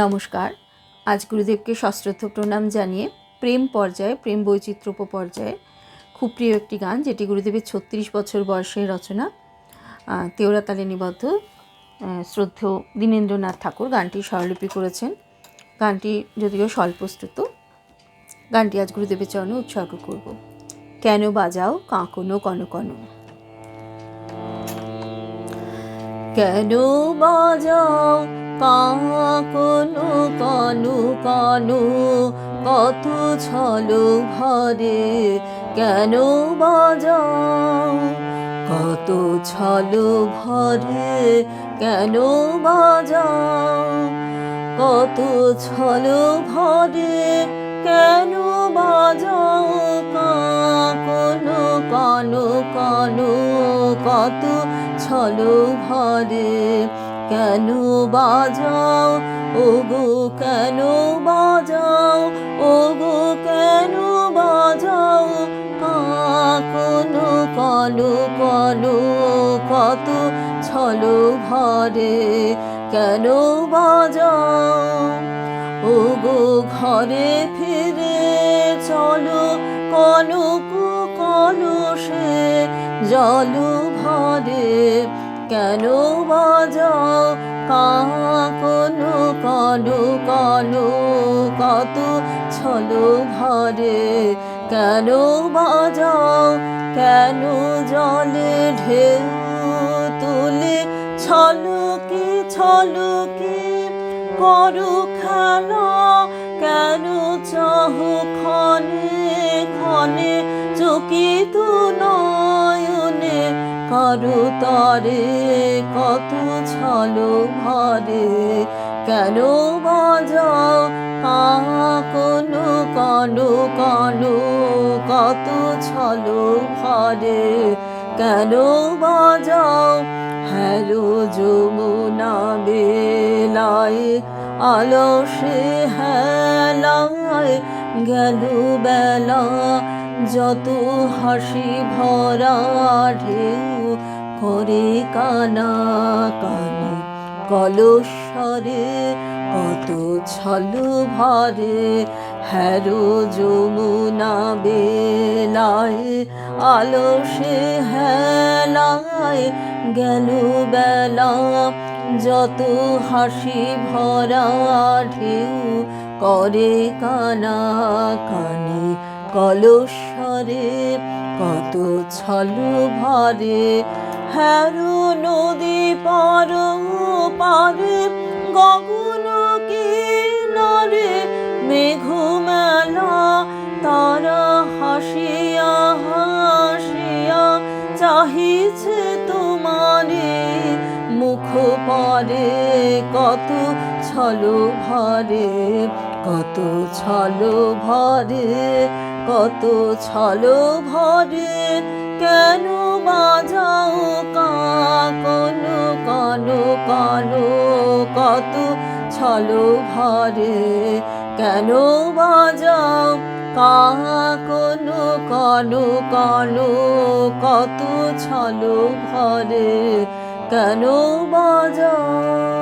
নমস্কার। আজ গুরুদেবকে সশ্রদ্ধ প্রণাম জানিয়ে প্রেম পর্যায়ে প্রেম বৈচিত্র্য পর্যায়ে খুব প্রিয় একটি গান যেটি গুরুদেবের ছত্রিশ বছর বয়সের রচনা তেওরা তালে নিবদ্ধ আহ, শ্রদ্ধেয় দীনেন্দ্রনাথ ঠাকুর গানটি স্বরলিপি করেছেন। গানটি যদিও স্বল্পস্তুত গানটি আজ গুরুদেবের চরণে উৎসর্গ করব। কেন বাজাও কাঁকনো কনো কনো কেন বাজাও? কাকনু, কানু কানু, কত ছলো ভরে কেন বাজাও? কত ছলো ভরে কেন বাজাও? কত ছলো ভরে কেন বাজাও? কাকনু, কানু কানু, কত ছলো ভরে। কেন বাজাও? ও গো কেন বাজাও? ও গো কেন বাজাও? কাকনু কানু কানু কত ছলো ভরে। কেন বাজাও? ও গো ঘরে ফিরে চলো কনক কলসে জল ভরে। কেন বাজাও কাকনু কনু কনু কত ছলো ভরে কেন বাজাও কেন জলে ঢেউ তুলে? ছলকি ছলকি করু খেলা? কেন চাহ ক্ষণে ক্ষণে চকিত নয়নে করু তরে, কত ছলো ভরে কেন বাজাও কনু কনু কত ছলো ভরে কেন বাজাও হ্যালো যমুনা বেলায়, আলসে হেলায় গেল বেলা। যত হাসি ভরা ঢেউ করে কানা কানে, কলস্বরে কত ছল ভরে, হ্যারো যমুনা বেলায়, আলসে হেলায় গেল বেলা। যত হাসি ভরা ঢেউ করে কানা কানে কলস্বরে কত ছল ভরে। হ্যারো নদী পার পারে, গগন কিনারে মেঘ মেলা তারা হাসিয়া হাসিয়া চাহিছে তোমারে। মুখ পরে কত ছলো ভরে, কত ছলো ভরে। কত ছলো ভরে কেন বাজাও কাকনু, কানু কানু, কত ছলো ভরে কেন বাজাও কাকনু, কানু কানু, কত ছলো ভরে কেন বাজাও?